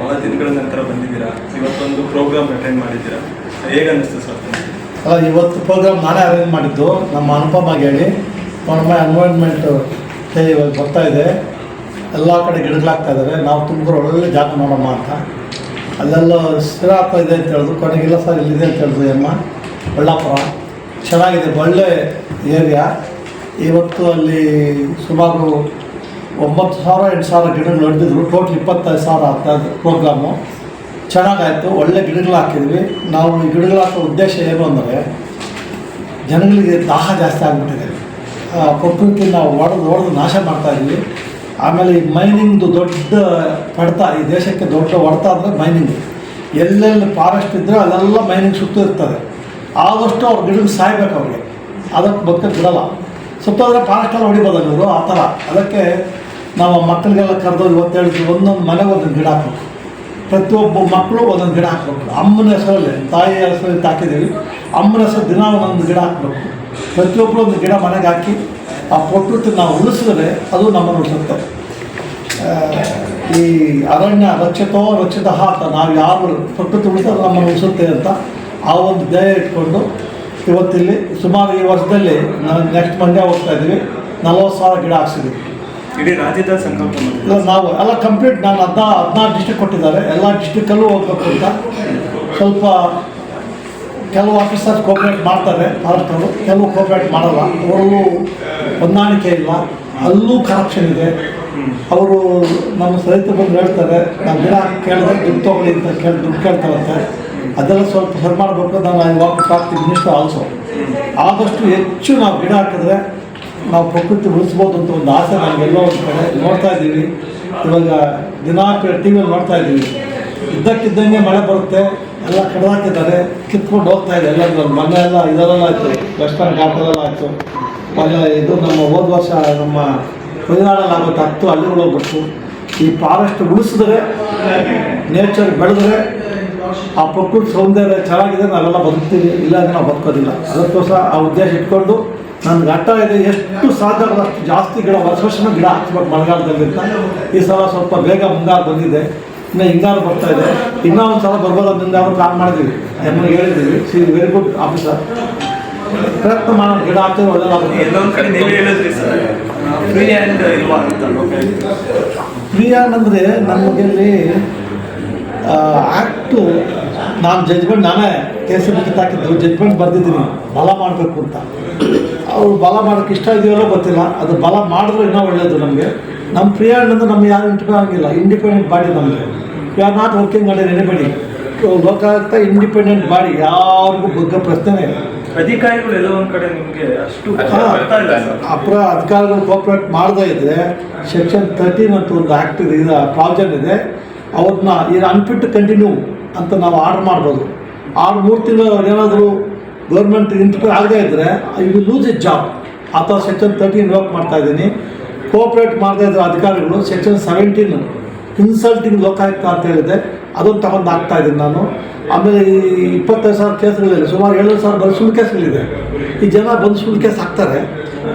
ಬಹಳ ದಿನಗಳ ನಂತರ ಬಂದಿದ್ದೀರಾ? ಇವತ್ತೊಂದು ಪ್ರೋಗ್ರಾಮ್ ಅಟೆಂಡ್ ಮಾಡಿದ್ದೀರಾ? ಹೇಗೆ ಅನ್ನಿಸ್ತು ಸರ್? ಇವತ್ತು ಪ್ರೋಗ್ರಾಮ್ ನಾನೇ ಅರೇಂಜ್ ಮಾಡಿದ್ದು. ನಮ್ಮ ಅನುಪಮಾಗಿ ಹೇಳಿ ನಮ್ಮ ಎನ್ವೈರ್ಮೆಂಟ್ ಡೇ ಇವಾಗ ಬರ್ತಾ ಇದೆ. ಎಲ್ಲ ಕಡೆ ಗಿಡಗಳಾಗ್ತಾ ಇದ್ದಾರೆ ನಾವು ತುಮಕೂರು ಒಳ್ಳೆ ಜಾಗ ನೋಡಮ್ಮ ಅಂತ. ಅಲ್ಲೆಲ್ಲ ಸ್ಥಿರ ಆಗ್ತಾ ಇದೆ ಅಂತ ಹೇಳಿದ್ರು. ಕೊನೆಗಿಲ್ಲ ಸರ್, ಇಲ್ಲಿದೆ ಅಂತ ಹೇಳಿದ್ರು ಅಮ್ಮ. ಬಳ್ಳಾಪುರ. ಚೆನ್ನಾಗಿದೆ, ಒಳ್ಳೆ ಏರಿಯಾ ಇವತ್ತು ಅಲ್ಲಿ ಸುಮಾರು ಒಂಬತ್ತು ಸಾವಿರ, ಎಂಟು ಸಾವಿರ ಗಿಡಗಳು ನಡೆದಿದ್ರು. ಟೋಟಲ್ ಇಪ್ಪತ್ತೈದು ಸಾವಿರ ಆಗ್ತಾ ಪ್ರೋಗ್ರಾಮು ಚೆನ್ನಾಗಾಯಿತು, ಒಳ್ಳೆ ಗಿಡಗಳು ಹಾಕಿದ್ವಿ. ನಾವು ಈ ಗಿಡಗಳು ಹಾಕೋ ಉದ್ದೇಶ ಏನು ಅಂದರೆ, ಜನಗಳಿಗೆ ದಾಹ ಜಾಸ್ತಿ ಆಗಿಬಿಟ್ಟಿದೆ. ಪ್ರಕೃತಿ ನಾವು ಒಡೆದು ಒಡೆದು ನಾಶ ಮಾಡ್ತಾ ಇದ್ವಿ. ಆಮೇಲೆ ಈ ಮೈನಿಂಗ್ದು ದೊಡ್ಡ ಹೊಡೆತ ಈ ದೇಶಕ್ಕೆ ದೊಡ್ಡ ಹೊಡೆತ ಅಂದರೆ ಮೈನಿಂಗ್. ಎಲ್ಲೆಲ್ಲಿ ಫಾರೆಸ್ಟ್ ಇದ್ದರೆ ಅಲ್ಲೆಲ್ಲ ಮೈನಿಂಗ್ ಸುತ್ತ ಇರ್ತದೆ. ಆದಷ್ಟು ಅವ್ರ ಗಿಡಕ್ಕೆ ಸಾಯ್ಬೇಕು ಅವ್ರಿಗೆ. ಅದಕ್ಕೆ ಬದುಕಕ್ಕೆ ಬಿಡಲ್ಲ. ಸುತ್ತೋದ್ರೆ ಫಾರೆಸ್ಟಲ್ಲಿ ಹೊಡಿಬೋದಲ್ಲ ಇವರು ಆ ಥರ. ಅದಕ್ಕೆ ನಾವು ಮಕ್ಕಳಿಗೆಲ್ಲ ಕರೆದೋ ಇವತ್ತು ಹೇಳಿದ್ರು, ಒಂದೊಂದು ಮನೆ ಒಂದೊಂದು ಗಿಡ ಹಾಕಬೇಕು. ಪ್ರತಿಯೊಬ್ಬ ಮಕ್ಕಳು ಒಂದೊಂದು ಗಿಡ ಹಾಕ್ಬೇಕು. ಅಮ್ಮನ ಹೆಸರಲ್ಲಿ, ತಾಯಿ ಹೆಸರಲ್ಲಿ ಹಾಕಿದ್ದೀವಿ ಅಮ್ಮನ ಹೆಸರು ದಿನ ಒಂದೊಂದು ಗಿಡ ಹಾಕಬೇಕು. ಪ್ರತಿಯೊಬ್ಬರು ಒಂದು ಗಿಡ ಮನೆಗೆ ಹಾಕಿ ಆ ಪ್ರಕೃತಿ ನಾವು ಉಳಿಸಿದ್ರೆ ಅದು ನಮ್ಮನ್ನು ಉಳಿಸುತ್ತೆ. ಈ ಅರಣ್ಯ ರಕ್ಷಿತೋ ರಕ್ಷಿತ ಹಾತ ನಾವು ಯಾರು ಪ್ರಕೃತಿ ಉಳಿಸೋದು ನಮ್ಮನ್ನು ಉಳಿಸುತ್ತೆ ಅಂತ ಆ ಒಂದು ಧ್ಯೇಯ ಇಟ್ಕೊಂಡು ಇವತ್ತಿಲ್ಲಿ ಸುಮಾರು ಈ ವರ್ಷದಲ್ಲಿ ನಾನು ನೆಕ್ಸ್ಟ್ ಮಂಡ್ಯ ಹೋಗ್ತಾ ಇದ್ದೀವಿ. ನಲವತ್ತು ಸಾವಿರ ಗಿಡ ಹಾಕ್ಸಿದ್ದೀವಿ. ಇಡೀ ರಾಜ್ಯದ ಸಂಕಲ್ಪ ನಾವು ಎಲ್ಲ ಕಂಪ್ಲೀಟ್ ನಾನು ಹದಿನಾ, ಹದಿನಾರು ಡಿಸ್ಟ್ರಿಕ್ಟ್ ಕೊಟ್ಟಿದ್ದಾರೆ. ಎಲ್ಲ ಡಿಸ್ಟ್ರಿಕ್ಕಲ್ಲೂ ಹೋಗಬೇಕು ಅಂತ. ಸ್ವಲ್ಪ ಕೆಲವು ಆಫೀಸರ್ಸ್ ಕೋಪರೇಟ್ ಮಾಡ್ತಾರೆ ಫಾರೆಸ್ಟರು ಕೆಲವು ಕೋಪ್ರೇಟ್ ಮಾಡಲ್ಲ. ಅವರಲ್ಲೂ ಹೊಂದಾಣಿಕೆ ಇಲ್ಲ. ಅಲ್ಲೂ ಕರಪ್ಷನ್ ಇದೆ. ಅವರು ನಮ್ಮ ಸ್ನೇಹಿತರು ಬಂದು ಹೇಳ್ತಾರೆ ನಾವು ಗಿಡ ಕೇಳಿದ್ರೆ ದುಡ್ಡು ತೊಗೊಳ್ಳಿ ಅಂತ ಕೇಳಿ ದುಡ್ಡು ಕೇಳ್ತಾರಂತೆ. ಅದೆಲ್ಲ ಸ್ವಲ್ಪ ಸರಿ ಮಾಡಬೇಕು ನಾನು ವಾಕ್ ಆಗ್ತೀನಿ ಮಿನಿಸ್ಟರ್ ಆಲ್ಸೋ ಆದಷ್ಟು ಹೆಚ್ಚು ನಾವು ಗಿಡ ಹಾಕಿದ್ರೆ ನಾವು ಪ್ರಕೃತಿ ಉಳಿಸ್ಬೋದು ಅಂತ ಒಂದು ಆಸೆ ನಮಗೆಲ್ಲೋ ಒಂದು ಕಡೆ ನೋಡ್ತಾ ಇದ್ದೀವಿ. ಇವಾಗ ದಿನ ಟಿ ವಿಯಲ್ಲಿ ನೋಡ್ತಾ ಇದ್ದೀವಿ. ಇದ್ದಕ್ಕಿದ್ದಂಗೆ ಮಳೆ ಬರುತ್ತೆ, ಎಲ್ಲ ಕಡ್ದಾಕಿದ್ದಾರೆ. ಕಿತ್ಕೊಂಡು ಹೋಗ್ತಾ ಇದೆ ಎಲ್ಲ ಮನೆ ಎಲ್ಲ ಇದರಲ್ಲ ಆಯಿತು ವೆಸ್ಟರ್ನ್ ಘಾಟದಲ್ಲ ಆಯಿತು. ಮೊನ್ನೆ ಇದು ನಮ್ಮ ಹೋದ ವರ್ಷ ನಮ್ಮ ಆಗುತ್ತೆ ಹತ್ತು ಹಳ್ಳಿಗಳು ಹೋಗ್ಬಿಟ್ಟು ಈ ಫಾರೆಸ್ಟ್ ಉಳಿಸಿದ್ರೆ ನೇಚರ್ ಬೆಳೆದ್ರೆ, ಆ ಪ್ರಕೃತಿ ಸೌಂದರ್ಯ ಚೆನ್ನಾಗಿದೆ, ನಾವೆಲ್ಲ ಬದುಕ್ತೀವಿ. ಇಲ್ಲ ನಾವು ಬದುಕೋದಿಲ್ಲ. ಅದಕ್ಕೋಸ್ಕರ ಆ ಉದ್ದೇಶ ಇಟ್ಕೊಂಡು ನನ್ನ ಘಟ್ಟ ಇದೆ ಎಷ್ಟು ಸಾಧ್ಯ ಅಷ್ಟು ಜಾಸ್ತಿ ಗಿಡ ವರ್ಷ ವರ್ಷನೂ ಗಿಡ ಹಾಕ್ಬೇಕು ಮಳೆಗಾಲದಲ್ಲಿ ಈ ಸಲ ಸ್ವಲ್ಪ ಬೇಗ ಮುಂಗಾರು ಬಂದಿದೆ. ಇನ್ನು ಹಿಂಗಾರು ಬರ್ತಾ ಇದೆ. ಇನ್ನೂ ಒಂದು ಸಲ ಬರ್ಬೋದು ಅದರಿಂದ ಅವರು ಪ್ಲಾನ್ ಮಾಡಿದ್ದೀವಿ. ಎಮ್ಮನಿಗೆ ಹೇಳಿದ್ದೀವಿ. ಸಿ ವೆರಿ ಗುಡ್ ಆಫೀಸರ್ ಪ್ರಯತ್ನ ಮಾಡೋಣ. ಗಿಡ ಹಾಕ್ತೀವಿ ಒಳ್ಳೆಯದಾಗುತ್ತೆ ಎಲ್ಲೊಂದ್ ಕಡೆ ನೀವೇ ಹೇಳಿದ್ರಿ ಸರ್. ಫ್ರೀ ಹ್ಯಾಂಡ್ ಇಲ್ವಾ ಅಂತ ಲೋಕಾಯುಕ್ತ ಫ್ರೀ ಅಂದರೆ ನಮಗೆ ಇಲ್ಲಿ ಆ್ಯಕ್ಟು ನಾನು ಜಜ್ಮೆಂಟ್ ನಾನೇ ಕೇಸು ಬಿಟ್ಟು ಹಾಕಿದ್ದು. ಜಜ್ಮೆಂಟ್ ಬರೆದಿದ್ದೀನಿ. ಬಲ ಮಾಡಬೇಕು ಅಂತ. ಅವ್ರು ಬಲ ಮಾಡೋಕ್ಕೆ ಇಷ್ಟ ಇದೆಯಲ್ಲೋ ಗೊತ್ತಿಲ್ಲ. ಅದು ಬಲ ಮಾಡಿದ್ರೆ ಇನ್ನೂ ಒಳ್ಳೆಯದು ನಮಗೆ. ನಮ್ಮ ಫ್ರೀ ಹ್ಯಾಂಡ್ ಅಂದರೆ ನಮ್ಗೆ ಯಾರು ಇಂಟಿಪೆಂಡ್ ಆಗಿಲ್ಲ. ಇಂಡಿಪೆಂಡೆಂಟ್ ಬಾಡಿ ನಮಗೆ. We are not working under anybody Lokayukta independent body ಯಾರಿಗೂ ಬಗ್ಗ ಪ್ರಶ್ನೆ ಇಲ್ಲ. ಅಧಿಕಾರಿಗಳು ಎಲ್ಲ ಒಂದು ಕಡೆ ನಿಮ್ಗೆ ಅಷ್ಟು ಅಪ್ರ ಅಧಿಕಾರಿಗಳು ಕೋಪ್ರೇಟ್ ಮಾಡದೇ ಇದ್ದರೆ ಸೆಕ್ಷನ್ ತರ್ಟೀನ್ ಅಂತ ಒಂದು ಆ್ಯಕ್ಟ್ ಇದೆ ಇದು ಪ್ರಾವಿಷನ್ ಇದೆ. ಅವ್ರನ್ನ ಇದು ಅನ್ಫಿಟ್ ಕಂಟಿನ್ಯೂ ಅಂತ ನಾವು ಆರ್ಡ್ರ್ ಮಾಡ್ಬೋದು. ಆರು ಮೂರು ತಿಂಗಳು ಅವ್ರು ಏನಾದರೂ ಗೌರ್ಮೆಂಟ್ ಇಂಟರ್ಫಿಯರ್ ಆಗದೇ ಇದ್ದರೆ ವಿಲ್ ಲೂಸ್ ಎ ಜಾಬ್ ಆ ಥರ ಸೆಕ್ಷನ್ ತರ್ಟೀನ್ ವರ್ಕ್ ಮಾಡ್ತಾ ಇದ್ದೀನಿ. ಕೋಆಪ್ರೇಟ್ ಮಾಡ್ತಾ ಇದ್ದರೆ ಅಧಿಕಾರಿಗಳು ಸೆಕ್ಷನ್ ಸೆವೆಂಟೀನ್ ಇನ್ಸಲ್ಟಿಂಗ್ ಲೋಕಾಯುಕ್ತ ಅಂತ ಹೇಳಿದೆ ಅದನ್ನು ತಗೊಂಡು ಹಾಕ್ತಾ ಇದ್ದೀನಿ ನಾನು. ಆಮೇಲೆ ಈ ಇಪ್ಪತ್ತೈದು ಸಾವಿರ ಕೇಸ್ಗಳಿದೆ. ಸುಮಾರು ಏಳು ಸಾವಿರ ಬರೀ ಸುಳ್ಳು ಕೇಸ್ಗಳಿದೆ. ಈ ಜನ ಬಂದು ಸುಳ್ಳು ಕೇಸ್ ಹಾಕ್ತಾರೆ.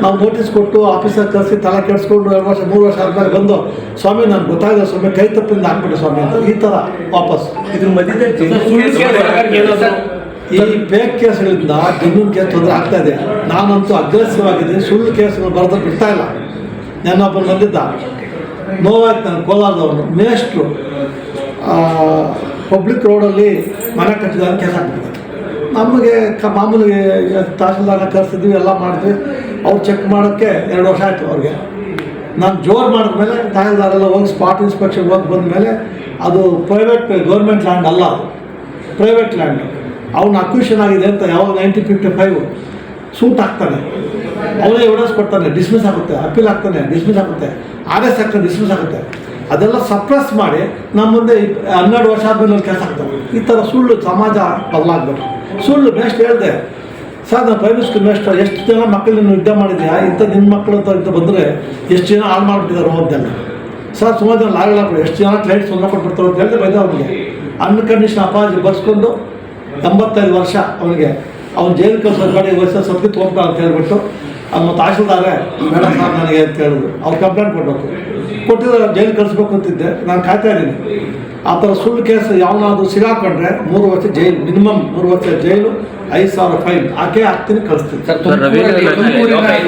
ನಾವು ನೋಟಿಸ್ ಕೊಟ್ಟು ಆಫೀಸರ್ ಕರೆಸಿ ತಲೆ ಕೆಡಿಸ್ಕೊಂಡು ಎರಡು ವರ್ಷ ಮೂರು ವರ್ಷ ಆದ್ಮೇಲೆ ಬಂದು ಸ್ವಾಮಿ ನಾನು ಗೊತ್ತಾಗಿದೆ ಸ್ವಾಮಿ ಕೈ ತಪ್ಪಿಂದ ಹಾಕ್ಬಿಟ್ಟು ಸ್ವಾಮಿ ಅಂತ ಈ ಥರ ವಾಪಸ್. ಇದ್ರ ಮಧ್ಯದಲ್ಲಿ ಈ ಫೇಕ್ ಕೇಸ್ಗಳಿಂದ ಕೇಸ್ ತೊಂದರೆ ಆಗ್ತಾ ಇದೆ. ನಾನಂತೂ ಅಗ್ರೆಸಿವ್ ಸುಳ್ಳು ಕೇಸ್ಗಳು ಬರೆದ ಬಿಡ್ತಾ ಇಲ್ಲ. ನಾನೊಬ್ಬರು ಬಂದಿದ್ದ. ನೋವಾಯ್ತು ನಾನು ಕೋಲಾರದವನು. ಮೇಷ್ಟ್ರು ಪಬ್ಲಿಕ್ ರೋಡಲ್ಲಿ ಮನೆ ಕಟ್ಟಿದಾಗ ಕೆಲಸ ಹಾಕ್ಬಿಟ್ಟಿದ್ದಾರೆ ನಮಗೆ ಕ, ಮಾಮೂಲಿ ತಹಸೀಲ್ದಾರ್ನ ಕರೆಸಿದ್ವಿ, ಎಲ್ಲ ಮಾಡಿದ್ವಿ. ಅವ್ರು ಚೆಕ್ ಮಾಡೋಕ್ಕೆ ಎರಡು ವರ್ಷ ಆಯಿತು ಅವ್ರಿಗೆ. ನಾನು ಜೋರು ಮಾಡಿದ್ಮೇಲೆ ತಹಸೀಲ್ದಾರೆಲ್ಲ ಹೋಗಿ ಸ್ಪಾಟ್ ಇನ್ಸ್ಪೆಕ್ಷನ್ ಹೋಗಿ ಬಂದಮೇಲೆ ಅದು ಪ್ರೈವೇಟ್ ಗೌರ್ಮೆಂಟ್ ಲ್ಯಾಂಡ್ ಅಲ್ಲ ಪ್ರೈವೇಟ್ ಲ್ಯಾಂಡ್ ಅವ್ನ ಅಕ್ವಿಷನ್ ಆಗಿದೆ ಅಂತ ಯಾವಾಗ ನೈನ್ಟೀನ್ ಫಿಫ್ಟಿ ಫೈವ್ ಸೂಟ್ ಹಾಕ್ತಾನೆ. ಅವನೇ ಎವಿಡೆನ್ಸ್ ಕೊಡ್ತಾನೆ ಡಿಸ್ಮಿಸ್ ಆಗುತ್ತೆ ಅಪೀಲ್ ಆಗ್ತಾನೆ ಡಿಸ್ಮಿಸ್ ಆಗುತ್ತೆ ಆರ್ ಎಸ್ ಆಗ್ತಾನೆ ಡಿಸ್ಮಿಸ್ ಆಗುತ್ತೆ. ಅದೆಲ್ಲ ಸಪ್ರೆಸ್ ಮಾಡಿ ನಮ್ಮ ಮುಂದೆ ಹನ್ನೆರಡು ವರ್ಷ ಆದಮೇಲೆ ಅವ್ರು ಕೆಲಸ ಆಗ್ತವೆ ಈ ಥರ ಸುಳ್ಳು ಸಮಾಜ ಬದಲಾಗಬೇಕು ಸುಳ್ಳು ಬೆಸ್ಟ್ ಹೇಳಿದೆ, ಸರ್ ನಾನು ಪ್ರೈವೇಟ್ ಸ್ಕೂಲ್ ಮೇಸ್ಟರ್ ಎಷ್ಟು ಜನ ಮಕ್ಕಳನ್ನು ಯುದ್ಧ ಮಾಡಿದ್ಯಾ? ಇಂಥ ನಿಮ್ಮ ಮಕ್ಕಳು ಅಂತ ಇಂಥ ಬಂದರೆ ಎಷ್ಟು ಜನ ಹಾಳು ಮಾಡಿಬಿಟ್ಟಿದ್ದಾರೆ ಹೋದ್ದೆಲ್ಲ ಸರ್, ಸುಮಾರು ಜನ ಲಾಗಲ್ಲ ಎಷ್ಟು ಜನ ಕ್ಲೈಂಟ್ ಕೊಟ್ಟು ಕೊಟ್ಬಿಡ್ತಾರೆ? ಅಂತ ಹೇಳಿದೆ ಬೈದ ಅವ್ರಿಗೆ ಅನ್ಕಂಡೀಷನ್ ಅಪಾಜಿ ಬರ್ಸ್ಕೊಂಡು ಎಂಬತ್ತೈದು ವರ್ಷ ಅವನಿಗೆ. ಅವ್ನು ಜೈಲು ಕಳ್ಸೋದು ಮಾಡಿ ವರ್ಷ ಸತ್ಗೆ ತೋರ್ತಾ ಅಂತ ಹೇಳ್ಬಿಟ್ಟು ಅದು ಮತ್ತು ತಹಶೀಲ್ದಾರೆ ಮೇಡಮ್ ಸರ್ ನನಗೆ ಅಂತ ಹೇಳಿದ್ರು. ಅವ್ರು ಕಂಪ್ಲೇಂಟ್ ಕೊಡಬೇಕು ಕೊಟ್ಟಿದ್ರೆ ಜೈಲು ಕಳಿಸ್ಬೇಕು ಅಂತಿದ್ದೆ. ನಾನು ಕಾಯ್ತಾ ಇದ್ದೀನಿ. ಆ ಥರ ಸುಳ್ಳು ಕೇಸ್ ಯಾವನಾದ್ರೂ ಸಿಗಾಕೊಂಡ್ರೆ ಮೂರು ವರ್ಷ ಜೈಲು ಮಿನಿಮಮ್ ಮೂರು ವರ್ಷ ಜೈಲು ಐದು ಸಾವಿರ ಫೈನ್. ಹಾಕೇ ಹಾಕ್ತೀನಿ ಕಳಿಸ್ತೀನಿ.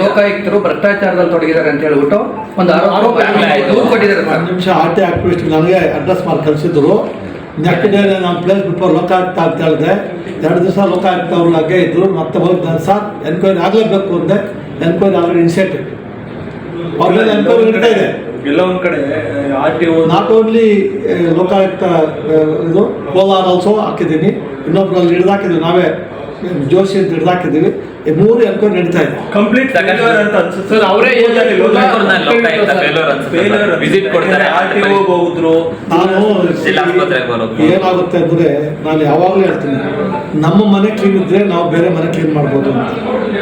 ಲೋಕಾಯುಕ್ತರು ಭ್ರಷ್ಟಾಚಾರದಲ್ಲಿ ತೊಡಗಿದ್ದಾರೆ ಅಂತ ಹೇಳ್ಬಿಟ್ಟು ಒಂದು ಆರೋಪ ದೂರು ಕೊಟ್ಟಿದ್ದಾರೆ ಒಂದು ಸರ್ ನಿಮಿಷ ಆರ್ ಟಿ ಆಕ್ಟಿವಿಸ್ಟ್ ನನಗೆ ಅಡ್ರೆಸ್ ಮಾಡಿ ಕಳಿಸಿದ್ರು. ನೆಕ್ಸ್ಟ್ ಡೇ ನಾನು ಪ್ಲೇಸ್ ಬಿಫೋರ್ ಲೋಕಾಯುಕ್ತ ಅಂತ ಹೇಳಿದೆ ಎರಡು ದಿವಸ ಲೋಕಾಯುಕ್ತ ಅವ್ರು ಹಾಗೆ ಇದ್ರು ಮತ್ತೆ ಹೋಗಿ ಸರ್ ಎನ್ಕ್ವೈರಿ ಆಗಲೇಬೇಕು ಅಂದೆ. ಎನ್ಕ್ವೈರಿ ಆಲ್ರೆಡಿ ಇನಿಷಿಯೇಟಿವ್ ಅವ್ರ ಮೇಲೆ ಎನ್ಕ್ವೈರಿ ನಡೀತಾ ಇದೆ. ಎಲ್ಲ ಒಂದು ಕಡೆ R T O not only Lokayukta ಇದು ಕೋಲಾರ್ ಆಲ್ಸೋ ಹಾಕಿದ್ದೀನಿ. ಇನ್ನೊಬ್ರಲ್ಲಿ ಹಿಡ್ದಾಕಿದ್ವಿ ನಾವೇ ಜೋಶಿ ಅಂತ ಹಿಡ್ದಾಕಿದ್ದೀವಿ. ಮೂರು ಎನ್ಕ್ವೈರಿ ನಡೀತಾ ಇದೆ. ಕಂಪ್ಲೀಟ್ ಫೇಲ್ಯೂರ್ ಅಂತ ಅನ್ಸುತ್ತೆ. ಸರ್, ಅವರೇ. ವಿಸಿಟ್ ಕೊಡ್ತಾರೆ ಆರ್ ಟಿ ಒ ನಾನು. ಏನಾಗುತ್ತೆ ಅಂದ್ರೆ ನಾನು ಯಾವಾಗಲೂ ಹೇಳ್ತೀನಿ ನಮ್ಮ ಮನೆ ಕ್ಲೀನ್ ಇದ್ರೆ ನಾವು ಬೇರೆ ಮನೆ ಕ್ಲೀನ್ ಮಾಡ್ಬೋದು ಅಂತ.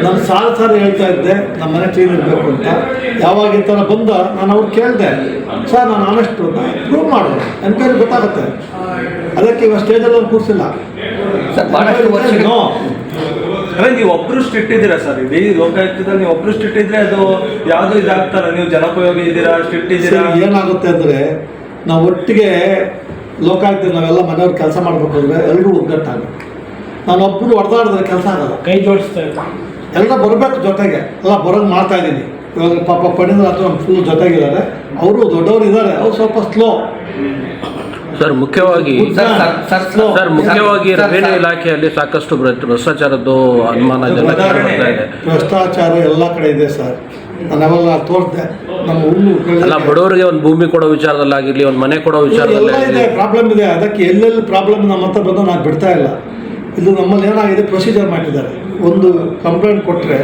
ನಾನು ಸಾಲ ಸಾಲ ಹೇಳ್ತಾ ಇದ್ದೆ ನಮ್ಮ ಮನೆ ಕ್ಲೀನ್ ಇರಬೇಕು ಅಂತ. ಯಾವಾಗ ಈ ಥರ ಬಂದ ನಾನು ಅವ್ರು ಕೇಳಿದೆ ಸರ್ ನಾನು ಆನೆಸ್ಟು ಅಂತ. ಪ್ರೂವ್ ಮಾಡು. ಎನ್ಕ್ವೈರಿ ಗೊತ್ತಾಗುತ್ತೆ. ಅದಕ್ಕೆ ಇವಾಗ ಸ್ಟೇಜಲ್ಲಿ ಅವ್ರು ಕೂರಿಸಿಲ್ಲ. ಅಂದ್ರೆ ನೀವು ಒಬ್ರು ಸ್ಟ್ರಿಕ್ಟ್ ಇದ್ದೀರಾ ಸರ್? ಇಡೀ ಲೋಕಾಯುಕ್ತದಲ್ಲಿ ನೀವು ಒಬ್ರು ಸ್ಟ್ರಿಕ್ಟ್ ಇದ್ರೆ ಅದು ಯಾವ್ದು ಇದಾಗ್ತಾರ? ನೀವು ಜನೋಪಯೋಗಿ ಇದ್ದೀರಾ ಸ್ಟ್ರಿಕ್ಟ್ ಇದ್ದೀರಾ ಏನಾಗುತ್ತೆ ಅಂದ್ರೆ ನಾವು ಒಟ್ಟಿಗೆ ಲೋಕಾಯುಕ್ತ ನಾವೆಲ್ಲ ಮನೆಯವ್ರು ಕೆಲಸ ಮಾಡಬೇಕು ಅಂದ್ರೆ ಎಲ್ಲರೂ ಒಗ್ಗಟ್ಟಾಗಿ. ನಾನು ಒಬ್ಬರು ಹೊಡೆದಾಡಿದ್ರೆ ಕೆಲಸ ಆಗಲ್ಲ. ಕೈ ಜೋಡಿಸ್ತಾ ಇದ್ದಾರೆ ಎಲ್ಲ ಬರಬೇಕು ಜೊತೆಗೆ. ಎಲ್ಲ ಬರೋದು ಮಾಡ್ತಾ ಇದ್ದೀನಿ. ಇವಾಗ ಪಾಪ ಪಡೆದ್ರೆ ಅಥವಾ ಫುಲ್ ಜೊತೆಗಿದ್ದಾರೆ. ಅವರು ದೊಡ್ಡವರು ಇದ್ದಾರೆ. ಅವ್ರು ಸ್ವಲ್ಪ ಸ್ಲೋ ಸರ್ ಮುಖ್ಯವಾಗಿ ಸರ್, ಮುಖ್ಯವಾಗಿ ರೆವಿನ್ಯೂ. ಇಲಾಖೆಯಲ್ಲಿ ಸಾಕಷ್ಟು ಭ್ರಷ್ಟ- ಭ್ರಷ್ಟಾಚಾರದ್ದು ಅನುಮಾನ ಇದೆ. ಭ್ರಷ್ಟಾಚಾರ ಎಲ್ಲ ಕಡೆ ಇದೆ ಸರ್. ನಾನು ಅವೆಲ್ಲ ತೋರಿಸ್ದೆ ನಮ್ಮ ಹುಲ್ಲು ಅಲ್ಲ ಬಡವರಿಗೆ ಒಂದು ಭೂಮಿ ಕೊಡೋ ವಿಚಾರದಲ್ಲಾಗಿರ್ಲಿ ಒಂದು ಮನೆ ಕೊಡೋ ವಿಚಾರದಲ್ಲಿ ಪ್ರಾಬ್ಲಮ್ ಇದೆ. ಅದಕ್ಕೆ ಎಲ್ಲೆಲ್ಲಿ ಪ್ರಾಬ್ಲಮ್ ನಮ್ಮ ಹತ್ರ ಬಂದು ನಾನು ಬಿಡ್ತಾ ಇಲ್ಲ. ಇದು ನಮ್ಮಲ್ಲಿ ಏನಾಗಿದೆ ಪ್ರೊಸೀಜರ್ ಮಾಡಿದ್ದಾರೆ ಒಂದು ಕಂಪ್ಲೇಂಟ್ ಕೊಟ್ಟರೆ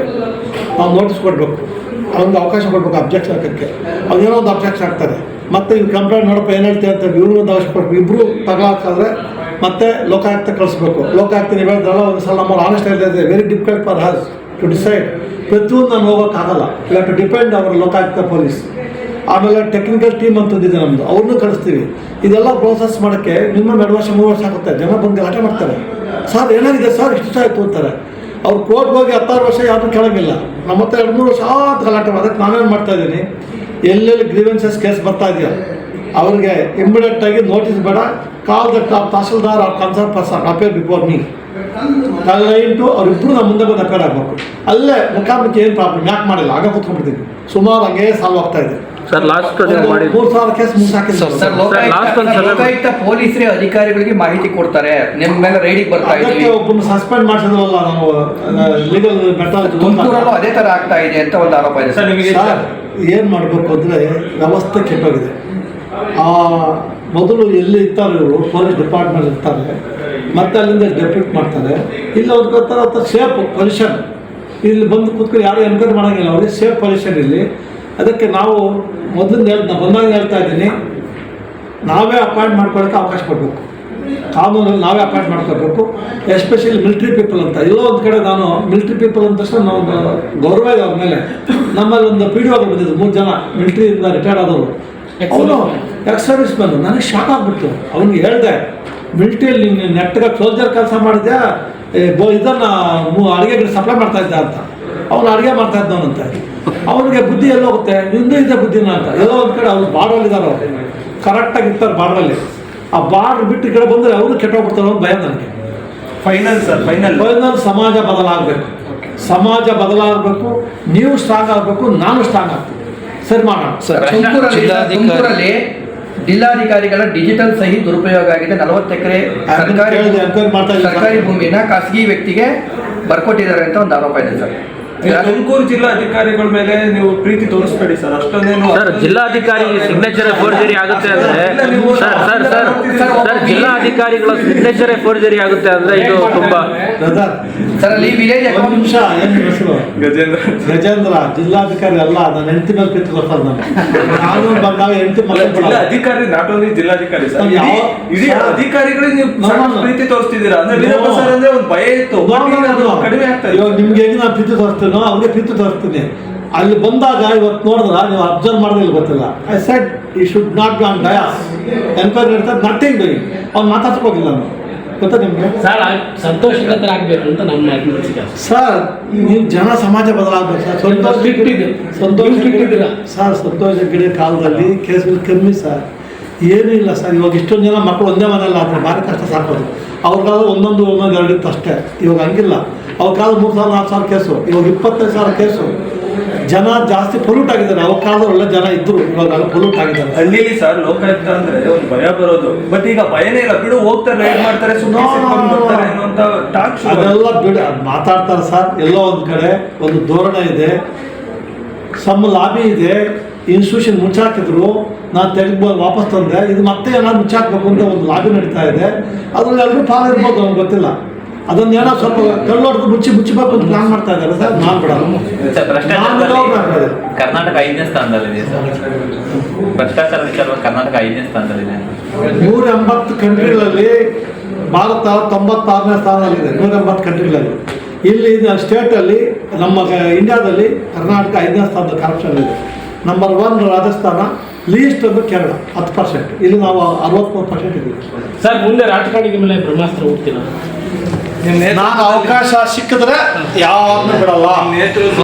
ನಾವು ನೋಟಿಸ್ ಕೊಡಬೇಕು. ಅವ್ನಿಗೆ ಅವಕಾಶ ಕೊಡಬೇಕು ಅಬ್ಜೆಕ್ಷನ್ ಹಾಕೋಕ್ಕೆ. ಅವನೇನೋ ಒಂದು ಅಬ್ಜೆಕ್ಷನ್ ಹಾಕ್ತಾರೆ ಮತ್ತೆ ಇವ್ರು ಕಂಪ್ಲೇಂಟ್ ನೋಡಪ್ಪ ಏನು ಅಂತ ಇವರು ಒಂದು ಅವಶ್ಯ ಕೊಡ್ಬೇಕು ಇಬ್ಬರು ತಗೊಳಕ್ಕಾದ್ರೆ ಮತ್ತೆ ಲೋಕಾಯುಕ್ತ ಕಳಿಸ್ಬೇಕು. ಲೋಕಾಯುಕ್ತ ನೀವು ಹೇಳಿದ್ರಲ್ಲ ಒಂದು ಸಲ ನಮ್ಮ ಆನೆಸ್ಟ್ ಇದೆ very difficult for us to decide ಪ್ರತಿಯೊಂದು ನಾನು ಹೋಗೋಕ್ಕಾಗಲ್ಲ. ಇಲ್ಲ to depend our Lokayukta police ಆಮೇಲೆ ಟೆಕ್ನಿಕಲ್ ಟೀಮ್ ಅಂತಂದಿದೆ ನಮ್ಮದು ಅವ್ರನ್ನೂ ಕಳಿಸ್ತೀವಿ. ಇದೆಲ್ಲ ಪ್ರೋಸೆಸ್ ಮಾಡೋಕ್ಕೆ ಮಿನಿಮಮ್ ಎರಡು ವರ್ಷ, ಮೂರು ವರ್ಷ ಆಗುತ್ತೆ. ಜನ ಬಂದು ಗಲಾಟೆ ಮಾಡ್ತಾರೆ. ಸರ್ ಏನಾಗಿದೆ? ಸರ್ ಇಷ್ಟು ಆಯಿತು, ಅಂತಾರೆ. ಅವ್ರು ಕೋರ್ಟ್ ಹೋಗಿ ಹತ್ತಾರು ವರ್ಷ ಯಾರು ಕೇಳೋಂಗಿಲ್ಲ. ನಮ್ಮ ಹತ್ರ ಎರಡು ಮೂರು ವರ್ಷ ಗಲಾಟೆ ಅದಕ್ಕೆ ನಾನೇನು ಮಾಡ್ತಾ ಇದ್ದೀನಿ, ಎಲ್ಲೆಲ್ಲಿ ಗ್ರೀವೆನ್ಸಸ್ ಕೇಸ್ ಬರ್ತಾ ಇದೆಯಾ, ಅವ್ರಿಗೆ ಇಮ್ಮಿಡಿಯೇಟಾಗಿ ನೋಟಿಸ್ ಬೇಡ. ಕಾಲ್ ದ ತಹಸೀಲ್ದಾರ್ ಅವ್ರ concern person appear before me. ಅವ್ರ ಇದ್ರೂ ನಮ್ಮ ಮುಂದೆ ಬಂದು ಅಪೇರ್ ಆಗಬೇಕು. ಅಲ್ಲೇ ಮುಖಾಮುಖಿ ಏನು ಪ್ರಾಬ್ಲಮ್ ಯಾಕೆ ಮಾಡಿಲ್ಲ? ಆಗ ಕೂತ್ಕೊಂಡ್ಬಿಡ್ತೀನಿ. ಸುಮಾರು ಹಂಗೆ ಸಾಲ್ವ್ ಆಗ್ತಾ ಇದೆ. ಸರ್ ಲಾಸ್ಟ್ ಮೂರು ಸಾವಿರ ಕೇಸ್ ಲೋಕಾಯುಕ್ತ ಪೊಲೀಸರೇ ಅಧಿಕಾರಿಗಳಿಗೆ ಮಾಹಿತಿ ಕೊಡ್ತಾರೆ. ನಿಮ್ಮ ಮೇಲೆ ರೈಡಿಗೆ ಬರ್ತಾ ಇದೆ ಇದೀವಿ ಒಬ್ಬನ ಸಸ್ಪೆಂಡ್ ಮಾಡಿಸಿದ್ವಲ್ಲ ನಾವು ಲೀಗಲ್ ತುಮಕೂರಲ್ಲೂ ಮೆಟಲ್ ಅದೇ ತರ ಆಗ್ತಾ ಇದೆ ಅಂತ ಒಂದು ಆರೋಪ ಇದೆ ಸರ್ ನಿಮಗೆ ಸರ್ ಏನು ಮಾಡಬೇಕು ಅಂದರೆ ವ್ಯವಸ್ಥೆ ಕೆಟ್ಟೋಗಿದೆ. ಮೊದಲು ಎಲ್ಲಿ ಇರ್ತಾರೆ ಇವರು? ಪೊಲೀಸ್ ಡಿಪಾರ್ಟ್ಮೆಂಟ್ ಇರ್ತಾರೆ. ಮತ್ತೆ ಅಲ್ಲಿಂದ ಡೆಪ್ಯೂಟ್ ಮಾಡ್ತಾರೆ. ಇಲ್ಲಿ ಅವ್ರಿಗೆ ಗೊತ್ತಾರ ಅಥವಾ ಸೇಫ್ ಪೊಲ್ಯೂಷನ್ ಇಲ್ಲಿ ಬಂದು ಕೂತ್ಕೊಂಡು ಯಾರು ಎನ್ಕ್ವೈರಿ ಮಾಡೋಂಗಿಲ್ಲ. ಅವ್ರಿಗೆ ಸೇಫ್ ಪೊಲ್ಯೂಷನ್ ಇಲ್ಲಿ. ಅದಕ್ಕೆ ನಾವು ಮೊದಲಿಂದ ಹೇಳ್ ನಾನು ಬಂದಾಗ ಹೇಳ್ತಾ ಇದ್ದೀನಿ. ನಾವೇ ಅಪಾಯಿಂಟ್ ಮಾಡ್ಕೊಳ್ಳೋಕೆ ಅವಕಾಶ ಕೊಡಬೇಕು. ಕಾನೂನಲ್ಲಿ ನಾವೇ ಅಪಾಯಿಂಟ್ ಮಾಡ್ಕೊಳ್ಬೇಕು. ಎಸ್ಪೆಷಲಿ ಮಿಲ್ಟ್ರಿ ಪೀಪಲ್ ಅಂತ. ಎಲ್ಲೋ ಒಂದು ಕಡೆ ನಾನು ಮಿಲ್ಟ್ರಿ ಪೀಪಲ್ ಅಂದ ತಕ್ಷಣ ನಾವು ಗೌರವ ಇದೆ ಅವ್ರ ಮೇಲೆ ನಮ್ಮಲ್ಲಿ ಒಂದು ಪಿ ಡಿ ಒಗಳು ಬಂದಿದ್ದು ಮೂರು ಜನ. ಮಿಲ್ಟ್ರಿಯಿಂದ ರಿಟೈರ್ಡ್ ಆದವರು. ಅವನು ಎಕ್ಸ್ ಸರ್ವಿಸ್ ಬಂದು ನನಗೆ ಶಾಕ್ ಆಗ್ಬಿಡ್ತು. ಅವನಿಗೆ ಹೇಳ್ದೆ ಮಿಲ್ಟ್ರಿಯಲ್ಲಿ ನೀನು ನೆಟ್ಟಗೆ ಸೋಲ್ಜರ್ ಕೆಲಸ ಮಾಡಿದ್ಯಾ? ಏ, ಬೋ ಇದನ್ನು ಅಡುಗೆಗೆ ಸಪ್ಲೈ ಮಾಡ್ತಾ ಇದ್ದ ಅಂತ. ಅವನು ಅಡುಗೆ ಮಾಡ್ತಾ ಇದ್ದವನಂತೆ. ಅವನಿಗೆ ಬುದ್ಧಿ ಎಲ್ಲ ಹೋಗುತ್ತೆ? ನಿಂದು ಇದೆ ಬುದ್ಧಿನ ಅಂತ ಎಲ್ಲೋ ಒಂದು ಕಡೆ ಅವ್ರು ಬಾರ್ಡಲ್ಲಿದ್ದಾರೆ ಅವರು. ಕರೆಕ್ಟಾಗಿ ಇರ್ತಾರೆ ಬಾರ್ಡಲ್ಲಿ ಆ ಬಾಡ್ರ್ ಬಿಟ್ಟು ಕಡೆ ಬಂದರೆ ಅವರು ಕೆಟ್ಟೋಗ್ಬಿಡ್ತಾರೆ ಅನ್ನೋ ಭಯ ನನಗೆ. ಫೈನಲ್ ಸರ್ ಫೈನಲ್ ಫೈನಲ್ ಸಮಾಜ ಬದಲಾಗಬೇಕು. ಸಮಾಜ ಬದಲಾಗಬೇಕು. ನೀವು ಸ್ಟ್ರಾಂಗ್ ಆಗಬೇಕು ನಾನು ಸ್ಟ್ರಾಂಗ್ ಆಗ್ತೀನಿ. ಸರಿ ಮಾಡೋಣ. ಸರ್, ಜಿಲ್ಲಾಧಿಕಾರಿ- ತುಮಕೂರಲ್ಲಿ ಜಿಲ್ಲಾಧಿಕಾರಿಗಳ ಡಿಜಿಟಲ್ ಸಹಿ ದುರುಪಯೋಗ ಆಗಿದೆ ನಲವತ್ತು ಎಕರೆ ಸರ್ಕಾರಿ. ಸರ್ಕಾರಿ ಭೂಮಿನ ಖಾಸಗಿ ವ್ಯಕ್ತಿಗೆ ಬರ್ಕೊಟ್ಟಿದ್ದಾರೆ ಅಂತ ಒಂದು ಆರೋಪ ಇದೆ ಸರ್ ತುಮಕೂರು ಜಿಲ್ಲಾ ಅಧಿಕಾರಿಗಳ ಮೇಲೆ ನೀವು ಪ್ರೀತಿ ತೋರಿಸ್ಬೇಡಿ ಸರ್. ಅಷ್ಟೊಂದೇನು ಸರ್ ಜಿಲ್ಲಾಧಿಕಾರಿ ಸಿಗ್ನೇಚರ್ ಫೋರ್ಜರಿ ಆಗುತ್ತೆ ಅಂದ್ರೆ ಸರ್ ಸರ್ ಸರ್ ಸರ್ ಜಿಲ್ಲಾಧಿಕಾರಿಗಳ ಸಿಗ್ನೇಚರ್ ಫೋರ್ಜರಿ ಆಗುತ್ತೆ ಅಂದ್ರೆ ಇದು ತುಂಬಾ ಸರ್ ಅಲ್ಲಿ ವಿಲೇಜ್ ಒಂದು ನಿಮಿಷ ಗಜೇಂದ್ರ. ಗಜೇಂದ್ರ ಜಿಲ್ಲಾಧಿಕಾರಿ ಅಲ್ಲ ನನ್ನ ಹೆಂಡತಿ ಮೇಲೆ ಪ್ರೀತಿ ನಾನು ಕಾನೂನು ಬಂದಾಗ ಹೆಂಡತಿ ಮೇಲೆ ಮಕ್ಕಳು ಅಧಿಕಾರಿ ನಾಟ್ ಓನ್ಲಿ ಜಿಲ್ಲಾಧಿಕಾರಿ ಸರ್ ಇಡೀ ಅಧಿಕಾರಿಗಳಿಗೆ ನೀವು ಪ್ರೀತಿ ತೋರಿಸ್ತಿದ್ದೀರಾ? ಅಂದ್ರೆ. ವೀರಪ್ಪ ಸರ್ ಅಂದ್ರೆ ಒಂದು ಭಯ ಇತ್ತು. ಕಡಿಮೆ ಆಗ್ತಾ ಇದೆ. ಇವಾಗ ನಿಮ್ಗೆ ಹೆಂಗೆ ನಾನು ಪ್ರೀತಿ ತೋರಿಸ್ತೀನೋ ಅವ್ರಿಗೆ ಪ್ರೀತಿ ತೋರಿಸ್ತೀನಿ. ಅಲ್ಲಿ ಬಂದಾಗ ಇವತ್ತು ನೋಡಿದ್ರೆ ನೀವು ಅಬ್ಸರ್ವ್ ಮಾಡೋದಿಲ್ಲ ಗೊತ್ತಿಲ್ಲ. I said he should not be on dais enquiry ಇರ್ತದೆ ನಥಿಂಗ್ ಡೂಯಿಂಗ್ ಅವ್ನು ಮಾತಾಡ್ಸ್ಕೋಗಿಲ್ಲ ನಾನು ಗೊತ್ತಾ ನಿಮಗೆ? ಸರ್ ಆಗಬೇಕು ಅಂತ ನಮ್ಮ ಸರ್ ನೀವು ಜನ ಸಮಾಜ ಬದಲಾಗಬೇಕು ಸರ್. ಸಂತೋಷ ಬಿಟ್ಟಿದೆ ಸಂತೋಷ ಸರ್ ಸಂತೋಷ ಗಿಡ ಕಾಲದಲ್ಲಿ ಕೇಸ್ಗಳು ಕಮ್ಮಿ ಸರ್. ಏನೂ ಇಲ್ಲ ಸರ್. ಇವಾಗ ಇಷ್ಟೊಂದು ಜನ ಮಕ್ಕಳು ಒಂದೇ ಮನೆಯಲ್ಲಿ ಆದರೆ ಭಾರಿ ಕಷ್ಟ ಸಾಕೋದು ಅವ್ರ ಕಾಲ ಒಂದೊಂದು ಒಂದೊಂದು ಎರಡು ಇತ್ತು ಅಷ್ಟೇ. ಇವಾಗ ಹಂಗಿಲ್ಲ. ಅವ್ರ ಕಾಲ ಮೂರು ಸಾವಿರ ನಾಲ್ಕು ಸಾವಿರ ಕೇಸು ಇವಾಗ ಇಪ್ಪತ್ತೈದು ಸಾವಿರ ಕೇಸು. ಜನ ಜಾಸ್ತಿ ಪೊಲ್ಯೂಟ್ ಆಗಿದ್ದಾರೆ. ಅವ್ರ ಕಾಲದಲ್ಲಿ ಒಳ್ಳೆ ಜನ ಇದ್ರು ಇವಾಗ ಪೊಲ್ಯೂಟ್ ಆಗಿದ್ದಾರೆ. ಹಳ್ಳಿಲಿ ಸರ್ ಲೋಕಾಯುಕ್ತ ಅಂದ್ರೆ ಒಂದು ಭಯ ಬರೋದು. ಬಟ್ ಈಗ ಭಯನೇ ಇಲ್ಲ. ಬಿಡು ಹೋಗ್ತಾರೆ ರೈಡ್ ಮಾಡ್ತಾರೆ. ಅದೆಲ್ಲ ಬಿಡ ಅದ್ ಮಾತಾಡ್ತಾರೆ ಸರ್. ಎಲ್ಲೋ ಒಂದು ಕಡೆ ಒಂದು ಧೋರಣೆ ಇದೆ. ಸಮ್ ಲಾಬಿ ಇದೆ. ಇನ್ಸ್ಟಿಟ್ಯೂಷನ್ ಮುಚ್ಚಾಕಿದ್ರು ನಾನು ತೆಗೆದು ವಾಪಸ್ ತಂದೆ ಇದು ಮತ್ತೆ ಏನಾದ್ರು ಮುಚ್ಚಾಕ್ಬೇಕು ಅಂತ ಒಂದು ಲಾಬಿ ನಡೀತಾ ಇದೆ. ಅದ್ರಲ್ಲಿ ಎಲ್ಲರೂ ಪಾಲು ಇರ್ಬೋದು ಅವ್ನು ಗೊತ್ತಿಲ್ಲ. ಅದನ್ನ ಏನೋ ಸ್ವಲ್ಪ ಕಲ್ಲೊಡ್ದು ಮುಚ್ಚಿ ಮುಚ್ಚಬೇಕು ಅಂತ ಪ್ಲಾನ್ ಮಾಡ್ತಾ ಇದ್ದಾರೆ ಸರ್. ನಾನು ಬಿಡಲ್ಲ ಕರ್ನಾಟಕ ಐದನೇ ಸ್ಥಾನದಲ್ಲಿದೆ ಸರ್. ಭ್ರಷ್ಟಾಚಾರ ವಿಚಾರವಾಗಿ ಕರ್ನಾಟಕ ಐದನೇ ಸ್ಥಾನದಲ್ಲಿದೆ. ನೂರ ಎಂಬತ್ತು ಕಂಟ್ರಿಗಳಲ್ಲಿ ಭಾರತ ತೊಂಬತ್ತಾರನೇ ಸ್ಥಾನದಲ್ಲಿದೆ ನೂರ ಎಂಬತ್ತು ಕಂಟ್ರಿಗಳಲ್ಲಿ. ಇಲ್ಲಿ ಸ್ಟೇಟಲ್ಲಿ ನಮ್ಮ ಇಂಡಿಯಾದಲ್ಲಿ ಕರ್ನಾಟಕ ಐದನೇ ಸ್ಥಾನದ ಕರಪ್ಷನ್ ಇದೆ. ನಂಬರ್ ಒನ್ ರಾಜಸ್ಥಾನ ಲೀಸ್ಟ್ ಅಂದ್ರೆ ಕೇರಳ ಹತ್ತು ಪರ್ಸೆಂಟ್ ಇಲ್ಲಿ ನಾವು ಅರವತ್ತ್ಮೂರು ಪರ್ಸೆಂಟ್ ಇದ್ದೀವಿ. ಸರ್ ಮುಂದೆ ರಾಜಕಾರಣಿಗೆ ಮೇಲೆ ಬ್ರಹ್ಮಾಸ್ತ್ರ ಹೋಗ್ತೀನಿ ನಾನು ಅವಕಾಶ ಸಿಕ್ಕಿದ್ರೆ ಯಾವಾಗಲೂ ಬಿಡಲ್ಲ. ನೇತೃತ್ವ